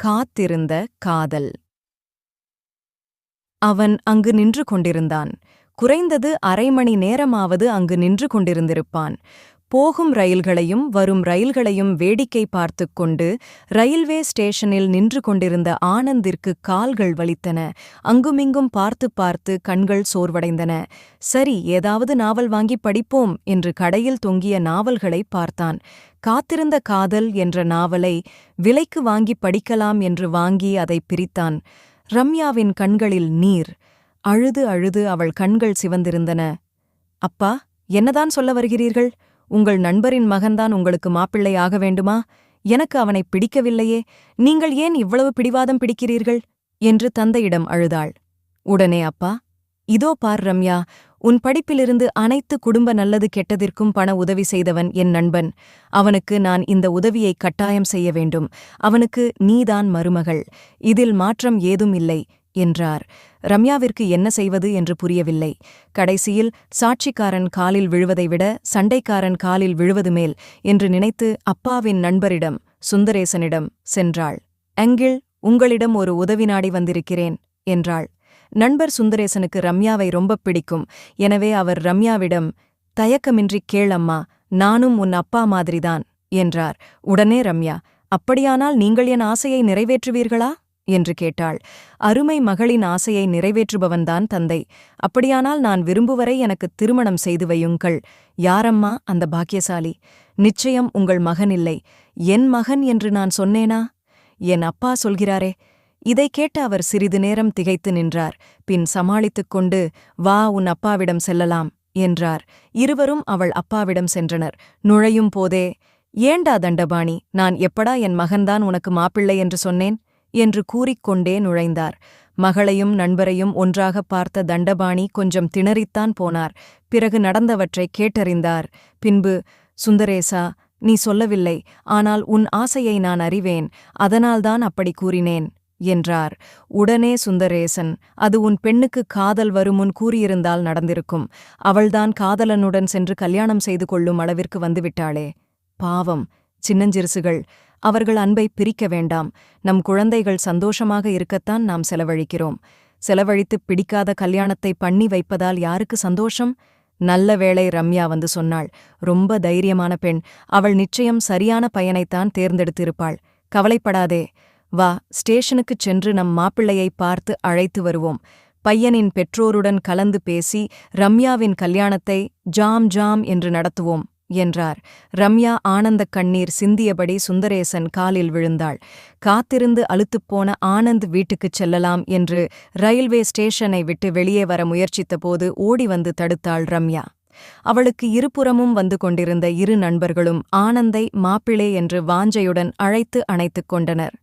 காத்திருந்த காதல். அவன் அங்கு நின்று கொண்டிருந்தான். குறைந்தது அரை மணி நேரமாவது அங்கு நின்று கொண்டிருந்திருப்பான். போகும் ரயில்களையும் வரும் ரயில்களையும் வேடிக்கை பார்த்துக் கொண்டு ரயில்வே ஸ்டேஷனில் நின்று கொண்டிருந்த ஆனந்திற்கு கால்கள் வலித்தன. அங்குமிங்கும் பார்த்து பார்த்து கண்கள் சோர்வடைந்தன. சரி ஏதாவது நாவல் வாங்கி படிப்போம் என்று கடையில் தொங்கிய நாவல்களை பார்த்தான். காத்திருந்த காதல் என்ற நாவலை விலைக்கு வாங்கி படிக்கலாம் என்று வாங்கி அதை பிரித்தான். ரம்யாவின் கண்களில் நீர். அழுது அழுது அவள் கண்கள் சிவந்திருந்தன. அப்பா என்னதான் சொல்ல வருகிறீர்கள்? உங்கள் நண்பரின் மகன்தான் உங்களுக்கு மாப்பிள்ளை ஆக வேண்டுமா? எனக்கு அவனை பிடிக்கவில்லையே. நீங்கள் ஏன் இவ்வளவு பிடிவாதம் பிடிக்கிறீர்கள்? என்று தந்தையிடம் அழுதாள். உடனே அப்பா இதோ பார் ரம்யா உன் படிப்பிலிருந்து அனைத்து குடும்ப நல்லது கெட்டதிற்கும் பண உதவி செய்தவன் என் நண்பன். அவனுக்கு நான் இந்த உதவியை கட்டாயம் செய்ய வேண்டும். அவனுக்கு நீதான் மருமகள். இதில் மாற்றம் ஏதும் இல்லை. என்றார். ரம்யாவிற்கு என்ன செய்வது என்று புரியவில்லை. கடைசியில் சாட்சிக்காரன் காலில் விழுவதை விட சண்டைக்காரன் காலில் விழுவது மேல் என்று நினைத்து அப்பாவின் நண்பரிடம் சுந்தரேசனிடம் சென்றாள். அங்கிள் உங்களிடம் ஒரு உதவி நாடி வந்திருக்கிறேன் என்றாள். நண்பர் சுந்தரேசனுக்கு ரம்யாவை ரொம்பப் பிடிக்கும். எனவே அவர் ரம்யாவிடம் தயக்கமின்றி கேள் அம்மா நானும் உன் அப்பா மாதிரிதான் என்றார். உடனே ரம்யா அப்படியானால் நீங்கள் என் ஆசையை நிறைவேற்றுவீர்களா? என்று கேட்டாள். அருமை மகளின் ஆசையை நிறைவேற்றுபவன்தான் தந்தை. அப்படியானால் நான் விரும்புவரை எனக்கு திருமணம் செய்து வையுங்கள். யாரம்மா அந்த பாக்கியசாலி? நிச்சயம் உங்கள் மகன் இல்லை. என் மகன் என்று நான் சொன்னேனா? என் அப்பா சொல்கிறாரே. இதை கேட்ட அவர் சிறிது நேரம் திகைத்து நின்றார். பின் சமாளித்துக் கொண்டு வா உன் அப்பாவிடம் செல்லலாம் என்றார். இருவரும் அவள் அப்பாவிடம் சென்றனர். நுழையும் போதே. ஏண்டா தண்டபாணி? நான் எப்படா என் மகன்தான் உனக்கு மாப்பிள்ளை என்று சொன்னேன்? என்று கூறிக்கொண்டே நுழைந்தார். மகளையும் நண்பரையும் ஒன்றாகப் பார்த்த தண்டபாணி கொஞ்சம் திணறித்தான் போனார். பிறகு நடந்தவற்றை கேட்டறிந்தார். பின்பு சுந்தரேசா நீ சொல்லவில்லை. ஆனால் உன் ஆசையை நான் அறிவேன். அதனால்தான் அப்படி கூறினேன் என்றார். உடனே சுந்தரேசன் அது உன் பெண்ணுக்கு காதல் வருமுன் கூறியிருந்தால் நடந்திருக்கும். அவள்தான் காதலனுடன் சென்று கல்யாணம் செய்து கொள்ளும் அளவிற்கு வந்துவிட்டாளே. பாவம். சின்னஞ்சிறுசுகள் அவர்கள் அன்பை பிரிக்க வேண்டாம். நம் குழந்தைகள் சந்தோஷமாக இருக்கத்தான் நாம் செலவழிக்கிறோம். செலவழித்துப் பிடிக்காத கல்யாணத்தை பண்ணி வைப்பதால் யாருக்கு சந்தோஷம்? நல்ல வேளை ரம்யா வந்து சொன்னாள். ரொம்ப தைரியமான பெண். அவள் நிச்சயம் சரியான பையனைத்தான் தேர்ந்தெடுத்திருப்பாள். கவலைப்படாதே. வா ஸ்டேஷனுக்குச் சென்று நம் மாப்பிள்ளையை பார்த்து அழைத்து வருவோம். பையனின் பெற்றோருடன் கலந்து பேசி ரம்யாவின் கல்யாணத்தை ஜாம் ஜாம் என்று நடத்துவோம். என்றார். ரம்யா ஆனந்தக் கண்ணீர் சிந்தியபடி சுந்தரேசன் காலில் விழுந்தாள். காத்திருந்து அழுத்துப்போன ஆனந்த் வீட்டுக்குச் செல்லலாம் என்று ரயில்வே ஸ்டேஷனை விட்டு வெளியே வர முயற்சித்தபோது ஓடி வந்து தடுத்தாள் ரம்யா. அவளுக்கு இருபுறமும் வந்து கொண்டிருந்த இரு நண்பர்களும் ஆனந்தை மாப்பிளே என்று வாஞ்சையுடன் அழைத்து அணைத்துக் கொண்டனர்.